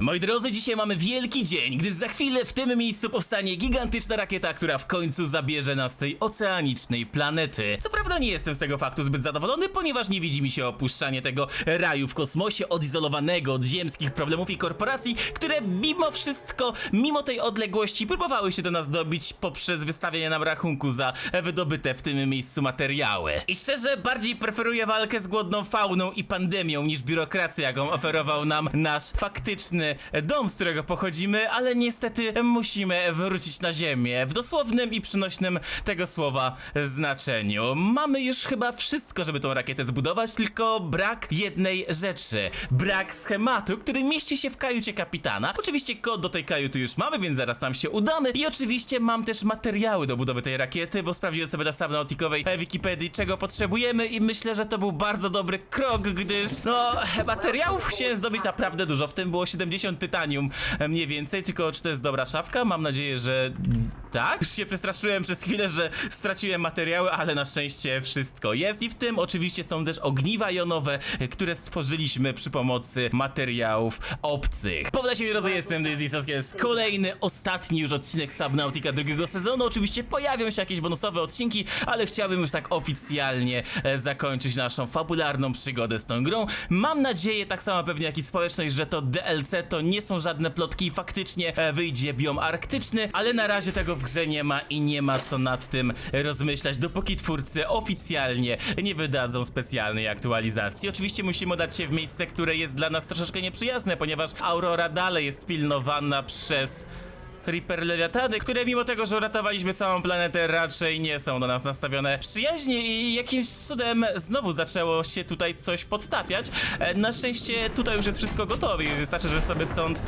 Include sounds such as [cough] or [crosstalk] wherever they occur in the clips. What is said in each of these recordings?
Moi drodzy, dzisiaj mamy wielki dzień, gdyż za chwilę w tym miejscu powstanie gigantyczna rakieta, która w końcu zabierze nas z tej oceanicznej planety. Co prawda nie jestem z tego faktu zbyt zadowolony, ponieważ nie widzi mi się opuszczanie tego raju w kosmosie odizolowanego od ziemskich problemów i korporacji, które mimo wszystko, mimo tej odległości próbowały się do nas dobić poprzez wystawianie nam rachunku za wydobyte w tym miejscu materiały. I szczerze, bardziej preferuję walkę z głodną fauną i pandemią niż biurokrację, jaką oferował nam nasz faktyczny dom, z którego pochodzimy, ale niestety musimy wrócić na ziemię w dosłownym i przynośnym tego słowa znaczeniu. Mamy już chyba wszystko, żeby tą rakietę zbudować, tylko brak jednej rzeczy. Brak schematu, który mieści się w kajucie kapitana. Oczywiście kod do tej kajuty już mamy, więc zaraz tam się udamy. I oczywiście mam też materiały do budowy tej rakiety, bo sprawdziłem sobie na subnautikowej Wikipedii, czego potrzebujemy i myślę, że to był bardzo dobry krok, gdyż no, materiałów chciałem zdobyć naprawdę dużo. W tym było 70 tytanium e, mniej więcej, tylko czy to jest dobra szafka? Mam nadzieję, że tak. Już się przestraszyłem przez chwilę, że straciłem materiały, ale na szczęście wszystko jest. I w tym oczywiście są też ogniwa jonowe, e, które stworzyliśmy przy pomocy materiałów obcych. Powodzenia mi drodzy, jestem Dizzy jest kolejny, ostatni już odcinek Subnautica drugiego sezonu. Oczywiście pojawią się jakieś bonusowe odcinki, ale chciałbym już tak oficjalnie e, zakończyć naszą fabularną przygodę z tą grą. Mam nadzieję, tak samo pewnie jak i społeczność, że to DLC to nie są żadne plotki i faktycznie e, wyjdzie biom arktyczny, ale na razie tego w grze nie ma i nie ma co nad tym rozmyślać, dopóki twórcy oficjalnie nie wydadzą specjalnej aktualizacji. Oczywiście musimy dać się w miejsce, które jest dla nas troszeczkę nieprzyjazne, ponieważ Aurora dalej jest pilnowana przez Reaper Lewiatany, które mimo tego, że uratowaliśmy całą planetę, raczej nie są do nas nastawione przyjaźnie i jakimś cudem znowu zaczęło się tutaj coś podtapiać. E, Na szczęście tutaj już jest wszystko gotowe i wystarczy, że sobie stąd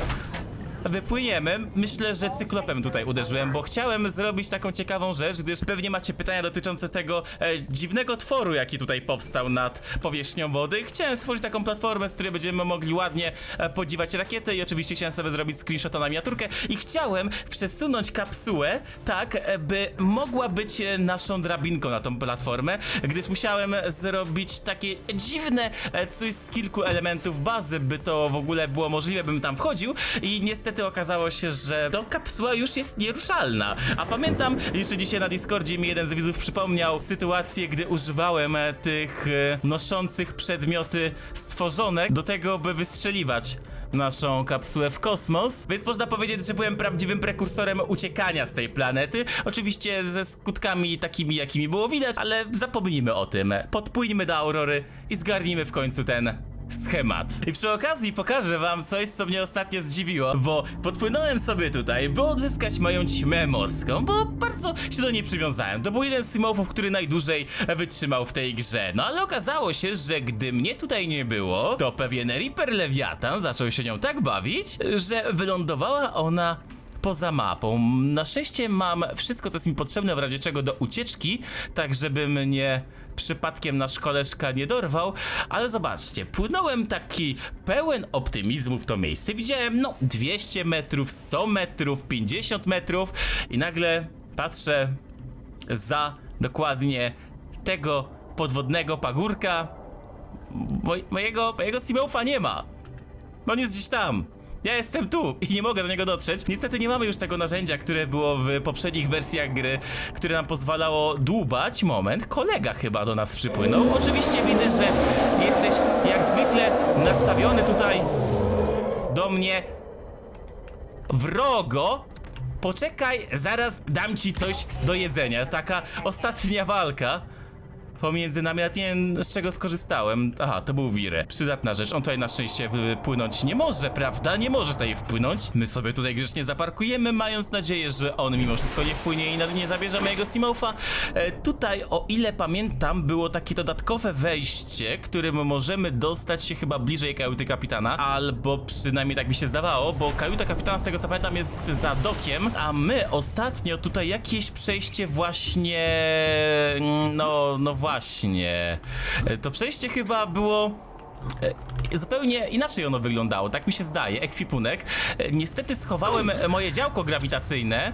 wypłyniemy. Myślę, że cyklopem tutaj uderzyłem, bo chciałem zrobić taką ciekawą rzecz, gdyż pewnie macie pytania dotyczące tego e, dziwnego tworu, jaki tutaj powstał nad powierzchnią wody. Chciałem stworzyć taką platformę, z której będziemy mogli ładnie e, podziwać rakietę i oczywiście chciałem sobie zrobić screenshota na miniaturkę i chciałem przesunąć kapsułę tak, e, by mogła być e, naszą drabinką na tą platformę, gdyż musiałem zrobić takie dziwne e, coś z kilku elementów bazy, by to w ogóle było możliwe, bym tam wchodził i niestety okazało się, że to kapsuła już jest nieruszalna. A pamiętam, jeszcze dzisiaj na Discordzie mi jeden z widzów przypomniał sytuację, gdy używałem e, tych e, noszących przedmioty stworzonek do tego, by wystrzeliwać naszą kapsułę w kosmos, więc można powiedzieć, że byłem prawdziwym prekursorem uciekania z tej planety. Oczywiście ze skutkami takimi, jakimi było widać, ale zapomnijmy o tym. Podpłyńmy do Aurory i zgarnijmy w końcu ten schemat. I przy okazji pokażę wam coś, co mnie ostatnio zdziwiło, bo podpłynąłem sobie tutaj, by odzyskać moją ćmę morską, bo bardzo się do niej przywiązałem. To był jeden z simowów, który najdłużej wytrzymał w tej grze. No ale okazało się, że gdy mnie tutaj nie było, to pewien Reaper Lewiatan zaczął się nią tak bawić, że wylądowała ona poza mapą. Na szczęście mam wszystko, co jest mi potrzebne w razie czego do ucieczki, tak żeby mnie przypadkiem nasz koleżka nie dorwał, ale zobaczcie, płynąłem taki pełen optymizmu w to miejsce. Widziałem, no, 200 metrów, 100 metrów, 50 metrów i nagle patrzę za dokładnie tego podwodnego pagórka. Moj, mojego, mojego Simeufa nie ma. On jest gdzieś tam. Ja jestem tu i nie mogę do niego dotrzeć. Niestety nie mamy już tego narzędzia, które było w poprzednich wersjach gry, które nam pozwalało dłubać. Moment, kolega chyba do nas przypłynął. Oczywiście widzę, że jesteś jak zwykle nastawiony tutaj do mnie wrogo. Poczekaj, zaraz dam ci coś do jedzenia. Taka ostatnia walka pomiędzy nami, a nie wiem z czego skorzystałem. Aha, to był wir. Przydatna rzecz. On tutaj na szczęście wypłynąć nie może, prawda? Nie może tutaj wpłynąć. My sobie tutaj grzecznie zaparkujemy, mając nadzieję, że on mimo wszystko nie wpłynie i nie zabierze mojego Simoufa. E, tutaj, o ile pamiętam, było takie dodatkowe wejście, którym możemy dostać się chyba bliżej kajuty kapitana, albo przynajmniej tak mi się zdawało, bo kajuta kapitana, z tego co pamiętam, jest za dokiem, a my ostatnio tutaj jakieś przejście właśnie... mm, No, no właśnie. E, To przejście chyba było... e, Zupełnie inaczej ono wyglądało, tak mi się zdaje, ekwipunek. E, Niestety schowałem moje działko grawitacyjne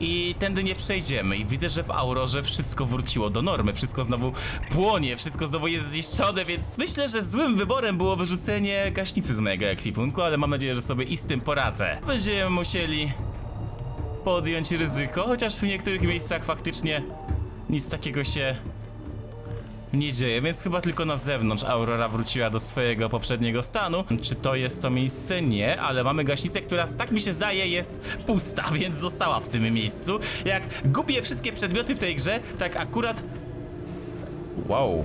i tędy nie przejdziemy. I widzę, że w Aurorze wszystko wróciło do normy, wszystko znowu płonie, wszystko znowu jest zniszczone, więc myślę, że złym wyborem było wyrzucenie gaśnicy z mojego ekwipunku, ale mam nadzieję, że sobie i z tym poradzę. Będziemy musieli podjąć ryzyko, chociaż w niektórych miejscach faktycznie nic takiego się nie dzieje, więc chyba tylko na zewnątrz Aurora wróciła do swojego poprzedniego stanu. Czy to jest to miejsce? Nie, ale mamy gaśnicę, która tak mi się zdaje jest pusta, [laughs] więc została w tym miejscu. Jak gubię wszystkie przedmioty w tej grze, tak akurat... Wow.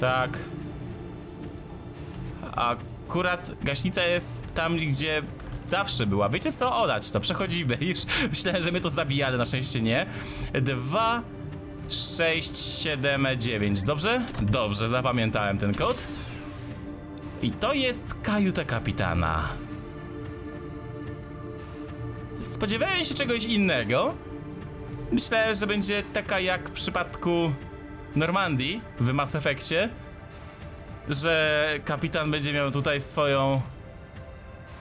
Tak. Akurat gaśnica jest tam, gdzie zawsze była. Wiecie co? Olać to, przechodzimy. [laughs] Już myślałem, że mnie to zabija, ale na szczęście nie. Dwa... 6, 7, 9. Dobrze? Dobrze, zapamiętałem ten kod. I to jest kajuta kapitana. Spodziewałem się czegoś innego. Myślałem, że będzie taka jak w przypadku Normandii w Mass Effectie, że kapitan będzie miał tutaj swoją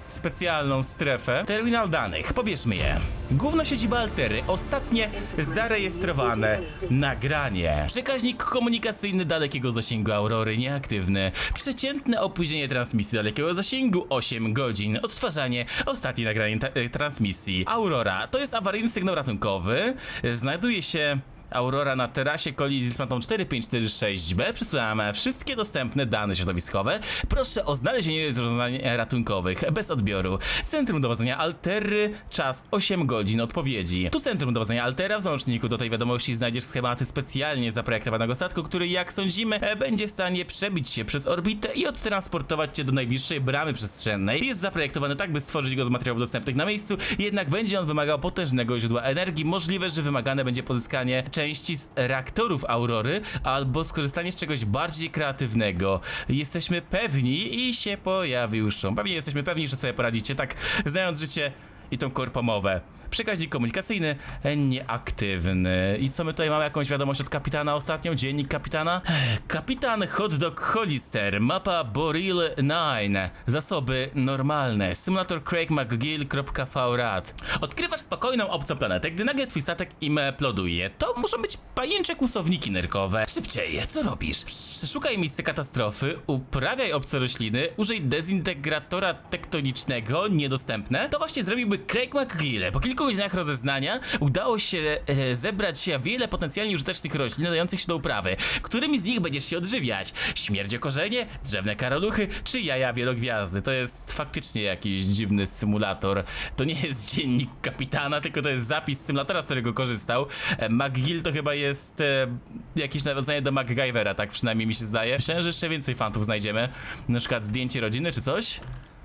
specjalną strefę. Terminal danych, pobierzmy je. Główna siedziba Altery, ostatnie zarejestrowane nagranie. Przekaźnik komunikacyjny dalekiego zasięgu Aurory nieaktywny. Przeciętne opóźnienie transmisji dalekiego zasięgu 8 godzin. Odtwarzanie ostatniej nagranie ta- e, transmisji. Aurora, to jest awaryjny sygnał ratunkowy. Znajduje się Aurora na terasie kolizji z plantą 4546B. Przesyłamy wszystkie dostępne dane środowiskowe. Proszę o znalezienie rozwiązań ratunkowych bez odbioru. Centrum dowodzenia Altery, czas 8 godzin odpowiedzi. Tu centrum dowodzenia Altera, w załączniku do tej wiadomości znajdziesz schematy specjalnie zaprojektowanego statku, który jak sądzimy będzie w stanie przebić się przez orbitę i odtransportować cię do najbliższej bramy przestrzennej. Jest zaprojektowany tak, by stworzyć go z materiałów dostępnych na miejscu, jednak będzie on wymagał potężnego źródła energii. Możliwe, że wymagane będzie pozyskanie części z reaktorów Aurory albo skorzystanie z czegoś bardziej kreatywnego. Jesteśmy pewni i się pojawił szum. Pewnie jesteśmy pewni, że sobie poradzicie, tak znając życie i tą korpomowę. Przekaźnik komunikacyjny nieaktywny. I co my tutaj mamy? Jakąś wiadomość od kapitana ostatnią? Dziennik kapitana? Kapitan Hot Dog Hollister, mapa Boril 9, zasoby normalne, symulator Craig McGill.vrad. Odkrywasz spokojną obcą planetę, gdy nagle twój statek im ploduje. To muszą być pajęcze kłusowniki nerkowe. Szybciej, co robisz? Przeszukaj miejsce katastrofy, uprawiaj obce rośliny, użyj dezintegratora tektonicznego, niedostępne. To właśnie zrobiłby Craig McGill. Po kilku godzinach rozeznania udało się e, zebrać wiele potencjalnie użytecznych roślin nadających się do uprawy. Którymi z nich będziesz się odżywiać? Śmierdziokorzenie, drzewne karoluchy czy jaja wielogwiazdy? To jest faktycznie jakiś dziwny symulator. To nie jest dziennik kapitana, tylko to jest zapis symulatora, z którego korzystał. E, McGill to chyba jest e, jakieś nawiązanie do MacGyvera, tak przynajmniej mi się zdaje. Myślałem, że jeszcze więcej fantów znajdziemy. Na przykład zdjęcie rodziny czy coś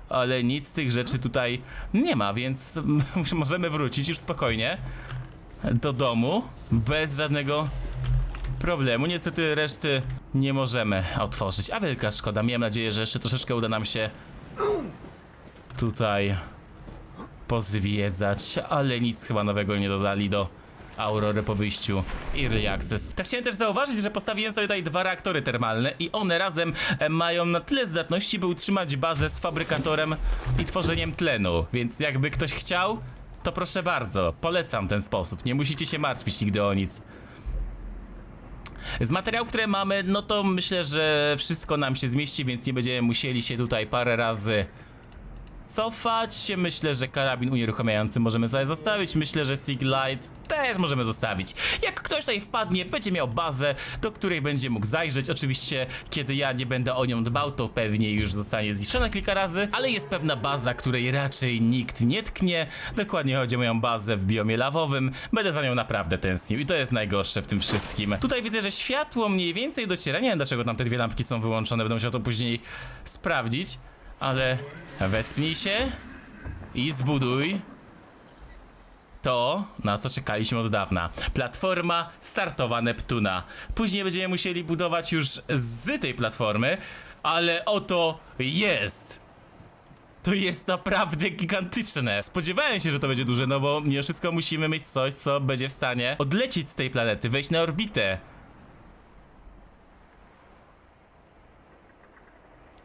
ale nic z tych rzeczy tutaj nie ma, więc [laughs] możemy wrócić już spokojnie do domu bez żadnego problemu. Niestety reszty nie możemy otworzyć, a wielka szkoda. Miałem nadzieję, że jeszcze troszeczkę uda nam się tutaj pozwiedzać, ale nic chyba nowego nie dodali do Aurory po wyjściu z Early Access. Tak chciałem też zauważyć, że postawiłem sobie tutaj dwa reaktory termalne i one razem e, mają na tyle zdatności, by utrzymać bazę z fabrykatorem i tworzeniem tlenu, więc jakby ktoś chciał, to proszę bardzo, polecam ten sposób, nie musicie się martwić nigdy o nic. Z materiałów, które mamy, no to myślę, że wszystko nam się zmieści, więc nie będziemy musieli się tutaj parę razy cofać. Myślę, że karabin unieruchamiający możemy sobie zostawić. Myślę, że Sig Light też możemy zostawić. Jak ktoś tutaj wpadnie, będzie miał bazę, do której będzie mógł zajrzeć. Oczywiście, kiedy ja nie będę o nią dbał, to pewnie już zostanie zniszczona kilka razy, ale jest pewna baza, której raczej nikt nie tknie. Dokładnie chodzi o moją bazę w biomie lawowym. Będę za nią naprawdę tęsknił i to jest najgorsze w tym wszystkim. Tutaj widzę, że światło mniej więcej dociera. Nie wiem, dlaczego tam te dwie lampki są wyłączone, będę musiał to później sprawdzić. Ale wespnij się i zbuduj to, na co czekaliśmy od dawna. Platforma startowa Neptuna. Później będziemy musieli budować już z tej platformy, ale oto jest! To jest naprawdę gigantyczne. Spodziewałem się, że to będzie duże, no bo mimo wszystko musimy mieć coś, co będzie w stanie odlecieć z tej planety, wejść na orbitę.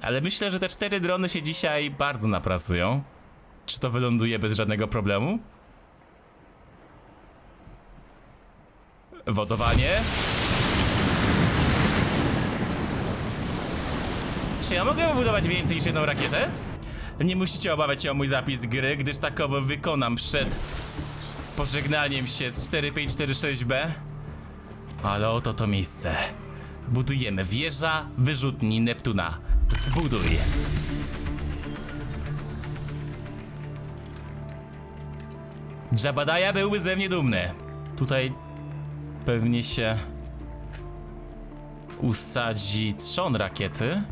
Ale myślę, że te cztery drony się dzisiaj bardzo napracują. Czy to wyląduje bez żadnego problemu? Wodowanie. Czy ja mogę wybudować więcej niż jedną rakietę? Nie musicie obawiać się o mój zapis gry, gdyż takowo wykonam przed pożegnaniem się z 4546B. Ale oto to miejsce. Budujemy wieża wyrzutni Neptuna. Zbuduj. Jabadaja byłby ze mnie dumny. Tutaj pewnie się usadzi trzon rakiety.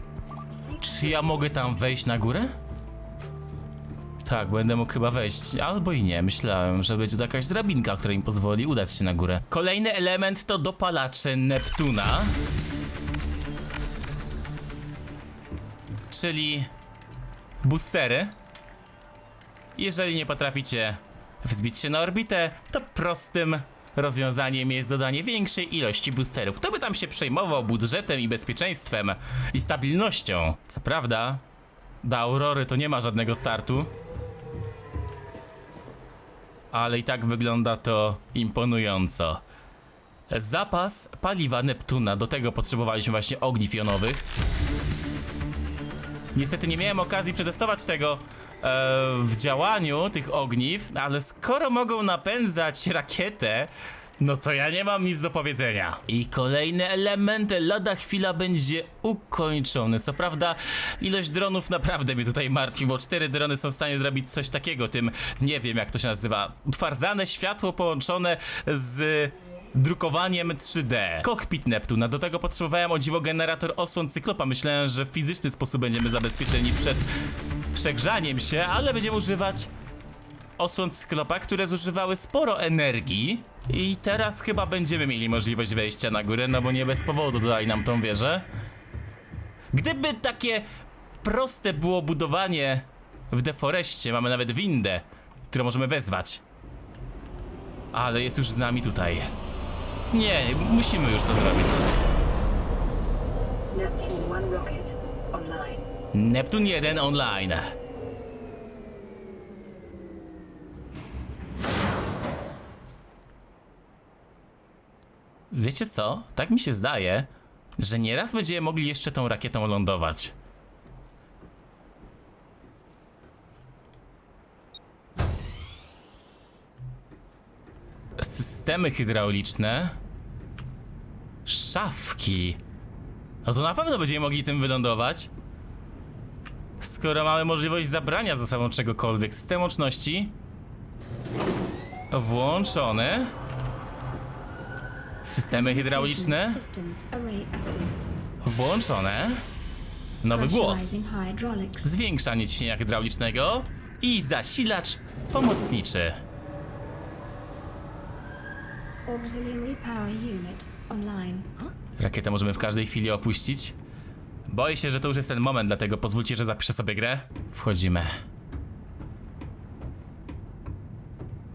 Czy ja mogę tam wejść na górę? Tak, będę mógł chyba wejść, albo i nie. Myślałem, że będzie to jakaś drabinka, która mi pozwoli udać się na górę. Kolejny element to dopalacze Neptuna. Czyli boostery. Jeżeli nie potraficie wzbić się na orbitę, to prostym rozwiązaniem jest dodanie większej ilości boosterów. Kto by tam się przejmował budżetem i bezpieczeństwem i stabilnością? Co prawda, do Aurory to nie ma żadnego startu. Ale i tak wygląda to imponująco. Zapas paliwa Neptuna, do tego potrzebowaliśmy właśnie ogniw jonowych. Niestety nie miałem okazji przetestować tego e, w działaniu tych ogniw, ale skoro mogą napędzać rakietę, no to ja nie mam nic do powiedzenia. I kolejny element lada chwila będzie ukończony. Co prawda ilość dronów naprawdę mnie tutaj martwi, bo cztery drony są w stanie zrobić coś takiego, tym nie wiem jak to się nazywa. Utwardzane światło połączone z drukowaniem 3D. Kokpit Neptuna. Do tego potrzebowałem o dziwo generator osłon cyklopa. Myślałem, że w fizyczny sposób będziemy zabezpieczeni przed przegrzaniem się, ale będziemy używać osłon cyklopa, które zużywały sporo energii. I teraz chyba będziemy mieli możliwość wejścia na górę, no bo nie bez powodu dodali nam tą wieżę. Gdyby takie proste było budowanie w deforeście, mamy nawet windę, którą możemy wezwać. Ale jest już z nami tutaj. Nie, musimy już to zrobić. Neptune 1 rocket online. Neptun 1 online. Wiecie co? Tak mi się zdaje, że nieraz będziemy mogli jeszcze tą rakietą lądować. Systemy hydrauliczne. Szafki. No to na pewno będziemy mogli tym wylądować. Skoro mamy możliwość zabrania ze sobą czegokolwiek. System łączności. Włączone. Systemy hydrauliczne. Włączone. Nowy głos. Zwiększanie ciśnienia hydraulicznego. I zasilacz pomocniczy. Auxiliary power unit. Rakietę możemy w każdej chwili opuścić. Boję się, że to już jest ten moment, dlatego pozwólcie, że zapiszę sobie grę. Wchodzimy.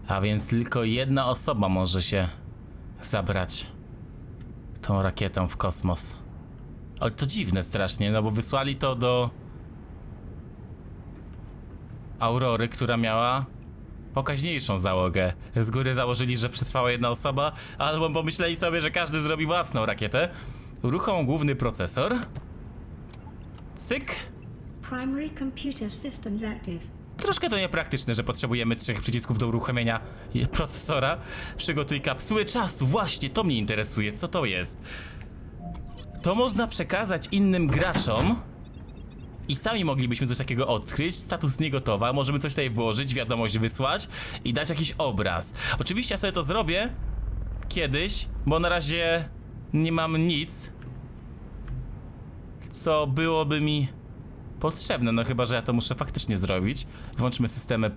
A więc tylko jedna osoba może się zabrać tą rakietą w kosmos. O, to dziwne strasznie, no bo wysłali to do Aurory, która miała pokaźniejszą załogę. Z góry założyli, że przetrwała jedna osoba, albo pomyśleli sobie, że każdy zrobi własną rakietę. Uruchom główny procesor. Cyk. Primary computer systems active. Troszkę to niepraktyczne, że potrzebujemy trzech przycisków do uruchomienia procesora. Przygotuj kapsułę czasu. Właśnie, to mnie interesuje. Co to jest? To można przekazać innym graczom. I sami moglibyśmy coś takiego odkryć. Status niegotowa. Możemy coś tutaj włożyć, wiadomość wysłać i dać jakiś obraz. Oczywiście ja sobie to zrobię kiedyś, bo na razie nie mam nic, co byłoby mi potrzebne, no chyba, że ja to muszę faktycznie zrobić. Włączmy systemy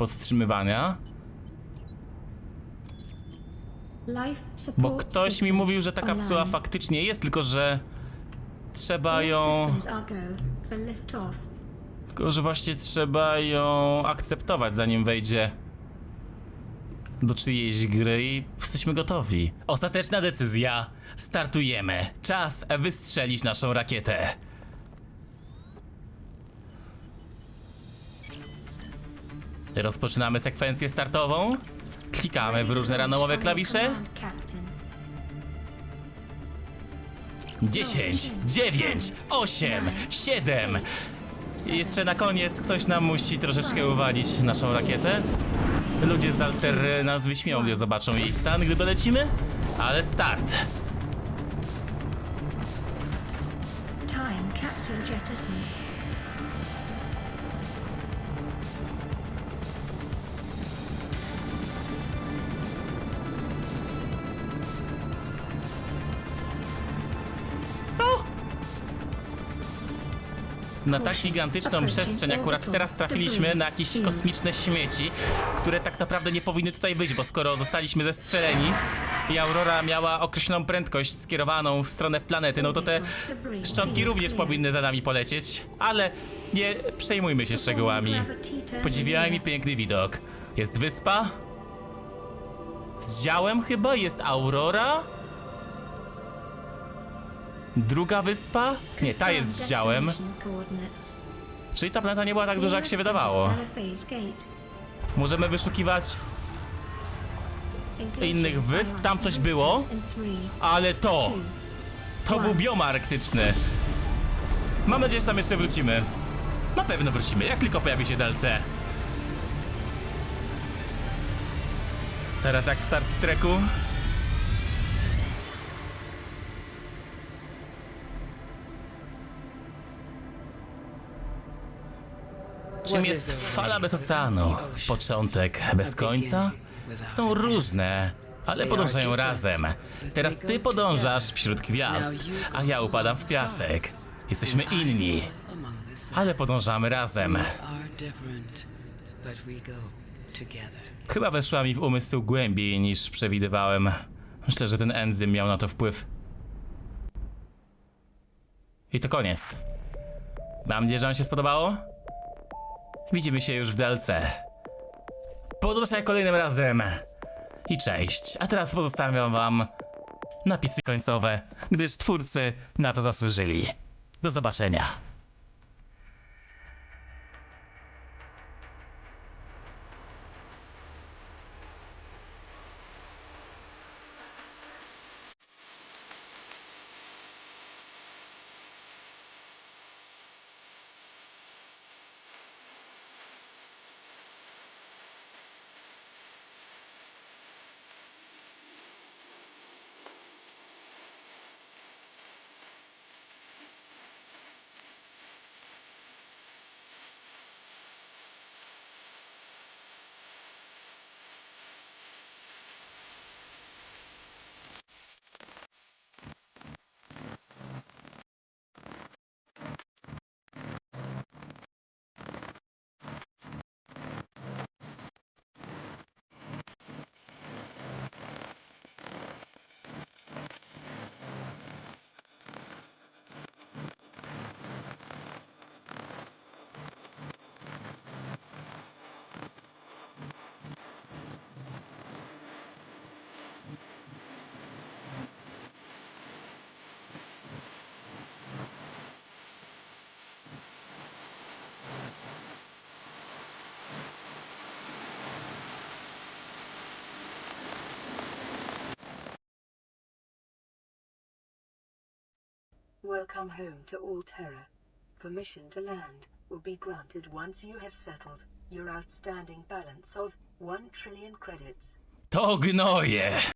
support bo ktoś mi mówił, że ta kapsuła faktycznie jest, tylko że trzeba ją... off. Tylko, że właśnie trzeba ją akceptować, zanim wejdzie do czyjejś gry i jesteśmy gotowi. Ostateczna decyzja. Startujemy. Czas wystrzelić naszą rakietę. Rozpoczynamy sekwencję startową. Klikamy w różne randomowe klawisze. Command, Captain. 10, 9, 8, 7. I jeszcze na koniec ktoś nam musi troszeczkę uwalić naszą rakietę. Ludzie z Alter nas wyśmieją, gdy zobaczą jej stan, gdy dolecimy. Ale start. Time capsule jettison. Na tak gigantyczną przestrzeń akurat teraz trafiliśmy na jakieś kosmiczne śmieci, które tak naprawdę nie powinny tutaj być, bo skoro zostaliśmy zestrzeleni i Aurora miała określoną prędkość skierowaną w stronę planety, no to te szczątki również powinny za nami polecieć, ale nie przejmujmy się szczegółami. Podziwiajmy piękny widok. Jest wyspa? Z działem chyba? Jest Aurora? Druga wyspa? Nie, ta jest z działem. Czyli ta planeta nie była tak duża, jak się wydawało. Możemy wyszukiwać, innych wysp, tam coś było? ale to, to był biom arktyczny. Mam nadzieję, że tam jeszcze wrócimy. Na pewno wrócimy, jak tylko pojawi się DLC. Teraz jak w Start Treku. Czym jest fala bez oceanu? Początek bez końca? Są różne, ale podążają razem. Teraz ty podążasz wśród gwiazd, a ja upadam w piasek. Jesteśmy inni, ale podążamy razem. Chyba weszła mi w umysł głębiej niż przewidywałem. Myślę, że ten enzym miał na to wpływ. I to koniec. Mam nadzieję, że wam się spodobało. Widzimy się już w DLC. Podróżaj kolejnym razem. I cześć. A teraz pozostawiam wam napisy końcowe, gdyż twórcy na to zasłużyli. Do zobaczenia. Welcome home to All Terra. Permission to land will be granted once you have settled your outstanding balance of 1 trillion credits. To!